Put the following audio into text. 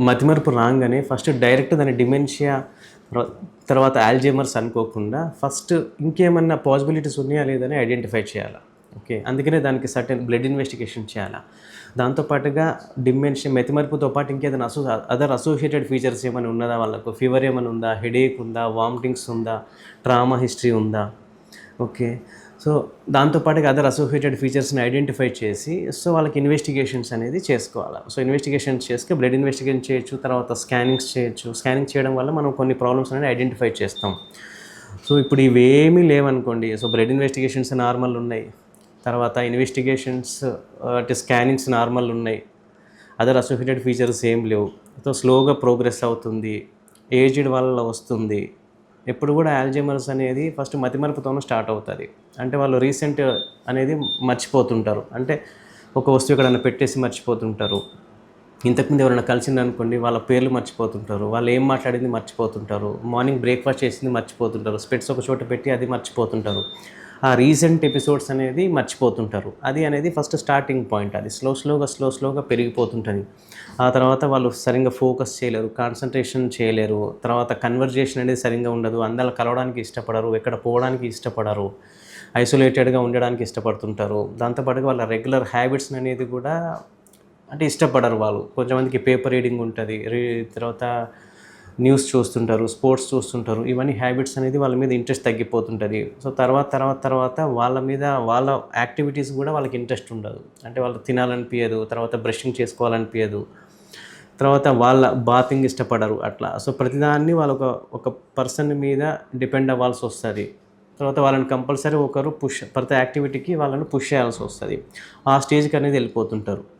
మతిమరుపు రాగానే first direct దాని డిమెన్షియా తర్వాత ఆల్జేమర్స్ అనుకోకుండా ఫస్ట్ ఇంకేమన్నా పాసిబిలిటీస్ ఉన్నాయా లేదని ఐడెంటిఫై చేయాలి. ఓకే అందుకనే దానికి సర్టెన్ బ్లడ్ ఇన్వెస్టిగేషన్ చేయాలా. దాంతోపాటుగా డిమెన్షియా మెతిమరుపుతో పాటు ఇంకేదైనా అసో అదర్ అసోసియేటెడ్ ఫీచర్స్ ఏమైనా ఉన్నదా వాళ్ళకు? ఫీవర్ ఏమైనా ఉందా? హెడేక్ ఉందా? వామిటింగ్స్ ఉందా? ట్రామా హిస్టరీ ఉందా? ఓకే. సో దాంతోపాటుగా అదర్ అసోసియేటెడ్ ఫీచర్స్ని ఐడెంటిఫై చేసి సో వాళ్ళకి ఇన్వెస్టిగేషన్స్ అనేది చేసుకోవాలి. సో ఇన్వెస్టిగేషన్స్ చేస్తే బ్లడ్ ఇన్వెస్టిగేషన్ చేయొచ్చు తర్వాత స్కానింగ్స్ చేయొచ్చు. స్కానింగ్ చేయడం వల్ల మనం కొన్ని ప్రాబ్లమ్స్ అనేది ఐడెంటిఫై చేస్తాం. సో ఇప్పుడు ఇవేమీ లేవనుకోండి. సో బ్లడ్ ఇన్వెస్టిగేషన్స్ నార్మల్ ఉన్నాయి. తర్వాత ఇన్వెస్టిగేషన్స్ అంటే స్కానింగ్స్ నార్మల్ ఉన్నాయి. అదర్ అసోసియేటెడ్ ఫీచర్స్ ఏం లేవు. సో స్లోగా ప్రోగ్రెస్ అవుతుంది. ఏజ్డ్ వల్ల వస్తుంది. ఎప్పుడు కూడా ఆల్జైమర్స్ అనేది ఫస్ట్ మతిమరుపుతోనే స్టార్ట్ అవుతుంది. అంటే వాళ్ళు రీసెంట్ అనేది మర్చిపోతుంటారు. అంటే ఒక వస్తువు ఎక్కడైనా పెట్టేసి మర్చిపోతుంటారు. ఇంతకుముందు ఎవరైనా కలిసింది అనుకోండి వాళ్ళ పేర్లు మర్చిపోతుంటారు. వాళ్ళు ఏం మాట్లాడింది మర్చిపోతుంటారు. మార్నింగ్ బ్రేక్ఫాస్ట్ చేసింది మర్చిపోతుంటారు. స్పెట్స్ ఒక చోట పెట్టి అది మర్చిపోతుంటారు. ఆ రీసెంట్ ఎపిసోడ్స్ అనేది మర్చిపోతుంటారు. అది అనేది ఫస్ట్ స్టార్టింగ్ పాయింట్. అది స్లో స్లోగా స్లో స్లోగా పెరిగిపోతుంటుంది. ఆ తర్వాత వాళ్ళు సరిగ్గా ఫోకస్ చేయలేరు కాన్సన్ట్రేషన్ చేయలేరు. తర్వాత కన్వర్జేషన్ అనేది సరిగ్గా ఉండదు. అందరూ కలవడానికి ఇష్టపడరు ఎక్కడ పోవడానికి ఇష్టపడరు ఐసోలేటెడ్గా ఉండడానికి ఇష్టపడుతుంటారు. దాంతోపాటుగా వాళ్ళ రెగ్యులర్ హ్యాబిట్స్ అనేది కూడా అంటే ఇష్టపడరు వాళ్ళు. కొంతమందికి పేపర్ రీడింగ్ ఉంటుంది. రీ తర్వాత న్యూస్ చూస్తుంటారు స్పోర్ట్స్ చూస్తుంటారు ఇవన్నీ హ్యాబిట్స్ అనేది వాళ్ళ మీద ఇంట్రెస్ట్ తగ్గిపోతుంటుంది. సో తర్వాత తర్వాత తర్వాత వాళ్ళ మీద వాళ్ళ యాక్టివిటీస్ కూడా వాళ్ళకి ఇంట్రెస్ట్ ఉండదు. అంటే వాళ్ళు తినాలనిపించదు తర్వాత బ్రషింగ్ చేసుకోవాలనిపించదు తర్వాత వాళ్ళ బాతింగ్ ఇష్టపడరు అట్లా. సో ప్రతిదాన్ని వాళ్ళు ఒక ఒక పర్సన్ మీద డిపెండ్ అవ్వాల్సి వస్తుంది. తర్వాత వాళ్ళని కంపల్సరీ ఒకరు పుష్ ప్రతి యాక్టివిటీకి వాళ్ళని పుష్ చేయాల్సి వస్తుంది. ఆ స్టేజ్కి అనేది వెళ్ళిపోతుంటారు.